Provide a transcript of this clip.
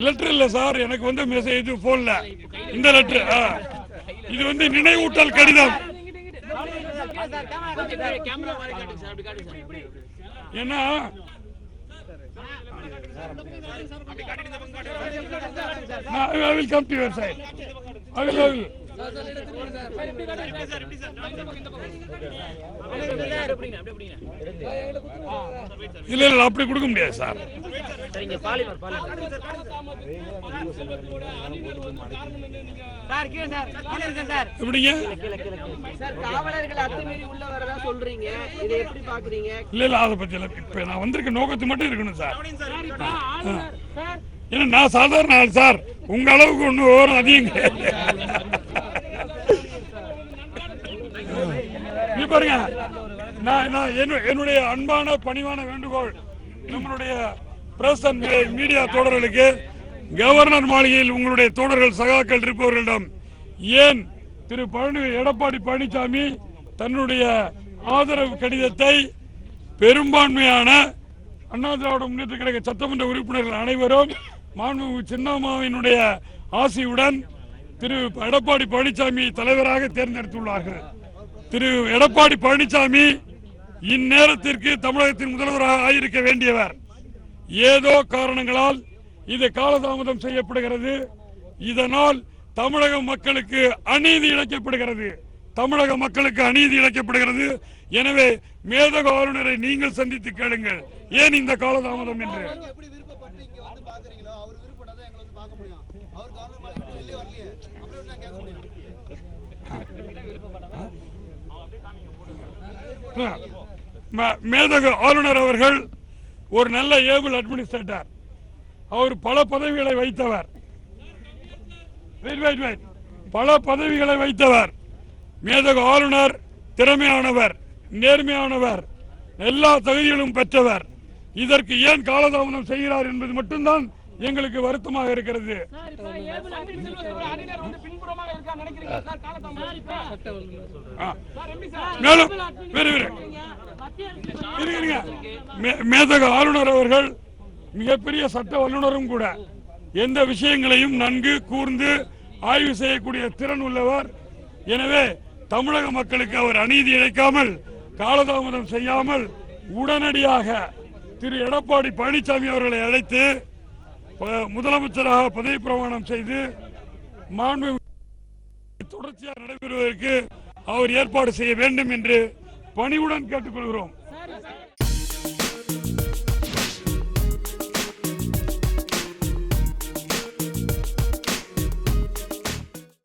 Letter இல்ல sir எனக்கு வந்து மெசேஜ் போன்ல இந்த லெட்டர் இது வந்து நினைவூட்டல் கடிதம் ஏன்னா I will come to your side. I will, I will. இல்ல இல்ல அப்படி கொடுக்க முடியாது சார். எப்படிங்க? எப்படி இல்ல இல்ல அதை பத்தி இப்ப நான் வந்திருக்க நோக்கத்து மட்டும் இருக்கணும் சார். ஏன்னா நான் சாதாரண ஆள் சார். உங்க அளவுக்கு ஒண்ணு ஓரம் அதிகம் கிடையாது. பாருங்க. நான் நான் என்னுடைய அன்பான பணிவான வேண்டுகோள் நம்மளுடைய பிரஸ் அண்ட் மீடியா தோழர்களுக்கு கவர்னர் மாளிகையில் உங்களுடைய தோழர்கள் சகாக்கள் இருப்பவர்களிடம் ஏன் திரு பழனி எடப்பாடி பழனிசாமி தன்னுடைய ஆதரவு கடிதத்தை பெரும்பான்மையான அண்ணா திராவிட முன்னேற்ற கழக சட்டமன்ற உறுப்பினர்கள் அனைவரும் மாண்புமிகு சின்னம்மாவினுடைய ஆசியுடன் திரு எடப்பாடி பழனிசாமி தலைவராக தேர்ந்தெடுத்துள்ளார்கள். திரு எடப்பாடி பழனிசாமி இந்நேரத்திற்கு தமிழகத்தின் முதல்வராக ஆயிருக்க வேண்டியவர். ஏதோ காரணங்களால் இது காலதாமதம் செய்யப்படுகிறது. இதனால் தமிழக மக்களுக்கு அநீதி இழைக்கப்படுகிறது. தமிழக மக்களுக்கு அநீதி இழைக்கப்படுகிறது. எனவே மேதக ஆளுநரை நீங்கள் சந்தித்து கேளுங்கள். ஏன் இந்த காலதாமதம் என்று? அவர் மேதக ஆளுநர் அவர்கள் ஒரு நல்ல ஏபிள் அட்மினிஸ்ட்ரேட்டர் அவர் பல பதவிகளை வைத்தவர். பல பதவிகளை வைத்தவர். மேதக ஆளுநர் திறமையானவர் நேர்மையானவர் எல்லா தகுதிகளும் பெற்றவர். இதற்கு ஏன் காலதாமதம் செய்கிறார் என்பது மட்டும்தான் எங்களுக்கு வருத்தமாக இருக்கிறது. சார் இப்ப ஏபிள் அட்மினிஸ்ட்ரேஷன் ஒரு ஆர்டினர் வந்து பின்புறமாக இருக்கா நினைக்கிறீங்க? சார் காலத்தாமதம். ஆ. சார் எப்படி சார்? மேலும் மேதக ஆளுநர் அவர்கள் மிகப்பெரிய சட்ட வல்லுநரும் கூட எந்த விஷயங்களையும் நன்கு கூர்ந்து ஆய்வு செய்யக்கூடிய திறன் உள்ளவர். எனவே தமிழக மக்களுக்கு அவர் அநீதி இழைக்காமல் காலதாமதம் செய்யாமல் உடனடியாக திரு எடப்பாடி பழனிசாமி அவர்களை அழைத்து முதலமைச்சராக பதவி பிரமாணம் செய்து மாண்பு தொடர்ச்சியாக நடைபெறுவதற்கு அவர் ஏற்பாடு செய்ய வேண்டும் என்று பணிவுடன் கேட்டுக்கொள்கிறோம்.